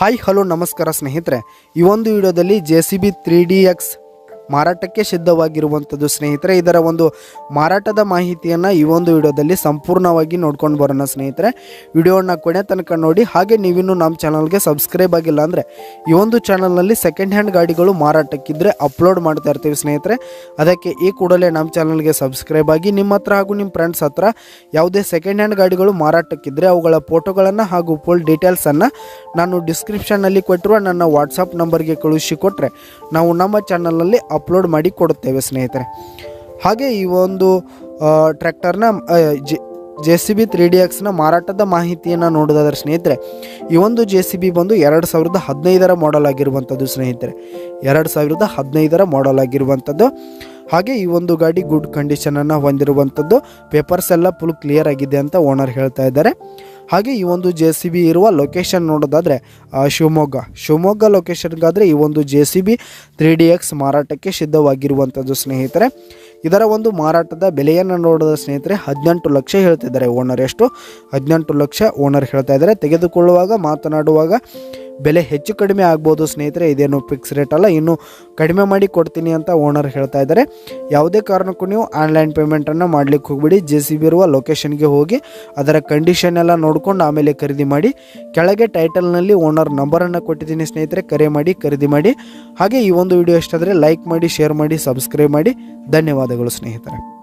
Hi hello ನಮಸ್ಕಾರ ಸ್ನೇಹಿತರೆ. ಈ ಒಂದು ವಿಡಿಯೋದಲ್ಲಿ J C B three D X ಮಾರಾಟಕ್ಕೆ ಸಿದ್ಧವಾಗಿರುವಂಥದ್ದು. ಸ್ನೇಹಿತರೆ, ಇದರ ಒಂದು ಮಾರಾಟದ ಮಾಹಿತಿಯನ್ನು ಈ ಒಂದು ವಿಡಿಯೋದಲ್ಲಿ ಸಂಪೂರ್ಣವಾಗಿ ನೋಡ್ಕೊಂಡು ಬರೋಣ ಸ್ನೇಹಿತರೆ. ವಿಡಿಯೋನ ಕೊನೆ ತನಕ ನೋಡಿ, ಹಾಗೆ ನೀವಿನ್ನೂ ನಮ್ಮ ಚಾನಲ್ಗೆ ಸಬ್ಸ್ಕ್ರೈಬ್ ಆಗಿಲ್ಲ ಅಂದರೆ, ಈ ಒಂದು ಚಾನಲ್ನಲ್ಲಿ ಸೆಕೆಂಡ್ ಹ್ಯಾಂಡ್ ಗಾಡಿಗಳು ಮಾರಾಟಕ್ಕಿದ್ರೆ ಅಪ್ಲೋಡ್ ಮಾಡ್ತಾ ಇರ್ತೀವಿ ಸ್ನೇಹಿತರೆ. ಅದಕ್ಕೆ ಈ ಕೂಡಲೇ ನಮ್ಮ ಚಾನಲ್ಗೆ ಸಬ್ಸ್ಕ್ರೈಬ್ ಆಗಿ, ನಿಮ್ಮ ಹತ್ರ ಹಾಗೂ ನಿಮ್ಮ ಫ್ರೆಂಡ್ಸ್ ಹತ್ರ ಯಾವುದೇ ಸೆಕೆಂಡ್ ಹ್ಯಾಂಡ್ ಗಾಡಿಗಳು ಮಾರಾಟಕ್ಕಿದ್ರೆ ಅವುಗಳ ಫೋಟೋಗಳನ್ನು ಹಾಗೂ ಫುಲ್ ಡೀಟೇಲ್ಸನ್ನು ನಾನು ಡಿಸ್ಕ್ರಿಪ್ಷನ್ನಲ್ಲಿ ಕೊಟ್ಟಿರುವ ನನ್ನ ವಾಟ್ಸಪ್ ನಂಬರ್ಗೆ ಕಳುಹಿಸಿ ಕೊಟ್ಟರೆ ನಾವು ನಮ್ಮ ಚಾನಲ್ನಲ್ಲಿ ಅಪ್ಲೋಡ್ ಮಾಡಿ ಕೊಡುತ್ತೇವೆ, ಸ್ನೇಹಿತರೆ. ಹಾಗೆ ಈ ಒಂದು ಟ್ರ್ಯಾಕ್ಟರ್ನ J J C B three D ಎಕ್ಸ್ನ ಮಾರಾಟದ ಮಾಹಿತಿಯನ್ನು ನೋಡೋದಾದ್ರೆ ಸ್ನೇಹಿತರೆ, ಈ ಒಂದು ಜೆ ಸಿ ಬಿ ಬಂದು ಎರಡು ಸಾವಿರದ ಹದಿನೈದರ ಮಾಡೆಲ್ ಆಗಿರುವಂಥದ್ದು, ಸ್ನೇಹಿತರೆ. ಎರಡು ಸಾವಿರದ ಹದಿನೈದರ ಮಾಡೆಲ್ ಆಗಿರುವಂಥದ್ದು. ಹಾಗೆ ಈ ಒಂದು ಗಾಡಿ ಗುಡ್ ಕಂಡೀಷನನ್ನು ಹೊಂದಿರುವಂಥದ್ದು. ಪೇಪರ್ಸ್ ಎಲ್ಲ ಫುಲ್ ಕ್ಲಿಯರ್ ಆಗಿದೆ ಅಂತ ಓನರ್ ಹೇಳ್ತಾ ಇದ್ದಾರೆ. ಹಾಗೆ ಈ ಒಂದು ಜೆ ಸಿ ಬಿ ಇರುವ ಲೊಕೇಶನ್ ನೋಡೋದಾದರೆ ಶಿವಮೊಗ್ಗ. ಶಿವಮೊಗ್ಗ ಲೊಕೇಶನ್ಗಾದರೆ ಈ ಒಂದು J C B three D X ಮಾರಾಟಕ್ಕೆ ಸಿದ್ಧವಾಗಿರುವಂಥದ್ದು ಸ್ನೇಹಿತರೆ. ಇದರ ಒಂದು ಮಾರಾಟದ ಬೆಲೆಯನ್ನು ನೋಡಿದ ಸ್ನೇಹಿತರೆ, ಹದಿನೆಂಟು ಲಕ್ಷ ಹೇಳ್ತಿದ್ದಾರೆ ಓನರ್ ಎಷ್ಟು? ಹದಿನೆಂಟು ಲಕ್ಷ ಓನರ್ ಹೇಳ್ತಾ ಇದ್ದಾರೆ. ತೆಗೆದುಕೊಳ್ಳುವಾಗ, ಮಾತನಾಡುವಾಗ ಬೆಲೆ ಹೆಚ್ಚು ಕಡಿಮೆ ಆಗ್ಬೋದು ಸ್ನೇಹಿತರೆ, ಇದೇನು ಫಿಕ್ಸ್ ರೇಟ್ ಅಲ್ಲ, ಇನ್ನು ಕಡಿಮೆ ಮಾಡಿ ಕೊಡ್ತೀನಿ ಅಂತ ಓನರ್ ಹೇಳ್ತಾ ಇದ್ದಾರೆ. ಯಾವುದೇ ಕಾರಣಕ್ಕೂ ನೀವು ಆನ್ಲೈನ್ ಪೇಮೆಂಟನ್ನು ಮಾಡಲಿಕ್ಕೆ ಹೋಗ್ಬಿಡಿ ಜೆ ಸಿ ಬಿ ಇರುವ ಲೊಕೇಶನ್ಗೆ ಹೋಗಿ ಅದರ ಕಂಡೀಷನ್ ಎಲ್ಲ ನೋಡಿಕೊಂಡು ಆಮೇಲೆ ಖರೀದಿ ಮಾಡಿ, ಕೆಳಗೆ ಟೈಟಲ್ನಲ್ಲಿ ಓನರ್ ನಂಬರನ್ನು ಕೊಟ್ಟಿದ್ದೀನಿ ಸ್ನೇಹಿತರೆ, ಕರೆ ಮಾಡಿ, ಖರೀದಿ ಮಾಡಿ. ಹಾಗೆ ಈ ಒಂದು ವಿಡಿಯೋ ಇಷ್ಟಾದರೆ ಲೈಕ್ ಮಾಡಿ ಶೇರ್ ಮಾಡಿ ಸಬ್ಸ್ಕ್ರೈಬ್ ಮಾಡಿ. ಧನ್ಯವಾದಗಳು ಸ್ನೇಹಿತರೆ.